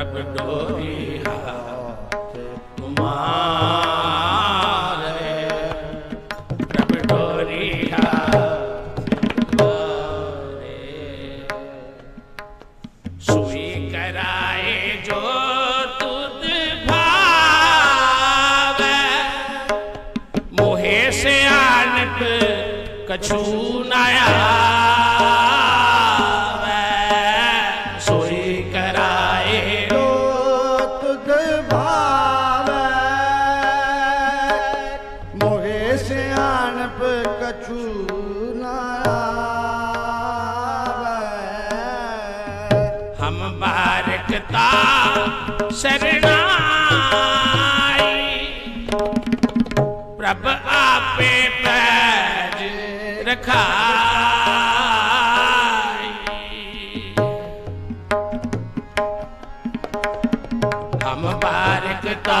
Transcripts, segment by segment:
ਪ੍ਰਭ ਡੋਰੀ ਹਾਥ ਤੁਮਾਰੇ ਪ੍ਰਭ ਡੋਰੀ ਹਾਥ ਤੁਮਾਰੇ ਸੋਈ ਕਰਾਏ ਜੋ ਤੁਧ ਭਾਵੈ। ਮੋਹਿ ਸਿਆਣਪ ਕਛੂ ਨਾ ਆਵੈ ਸਿਆਣਪ ਕਛੂ ਨਾ ਆਵੈ ਹਮ ਬਾਰਕਤਾ ਸਰਣਾਈ। ਪ੍ਰਭ ਆਪੇ ਪੈਜ ਰਖਾਈ। ਹਮ ਬਾਰਕਤਾ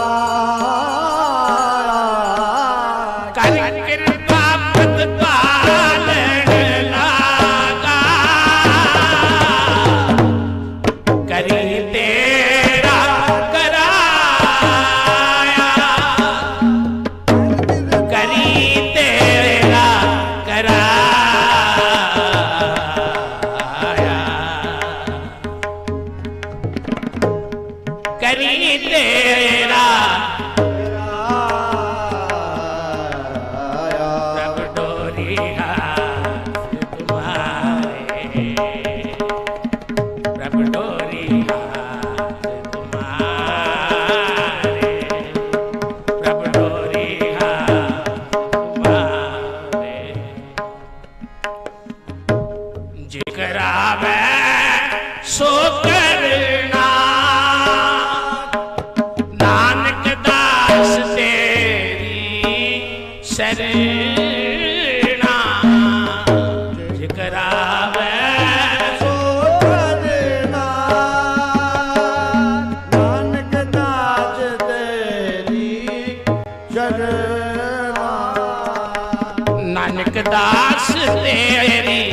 ਨਾਨਕ ਦਾਸ ਤੇਰੀ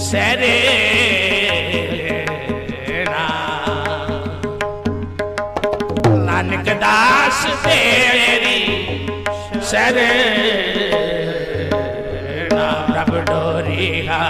ਸਰਣਾ ਨਾਨਕ ਦਾਸ ਤੇਰੀ ਸਰਣਾ ਪ੍ਰਭ ਡੋਰੀ ਹਾ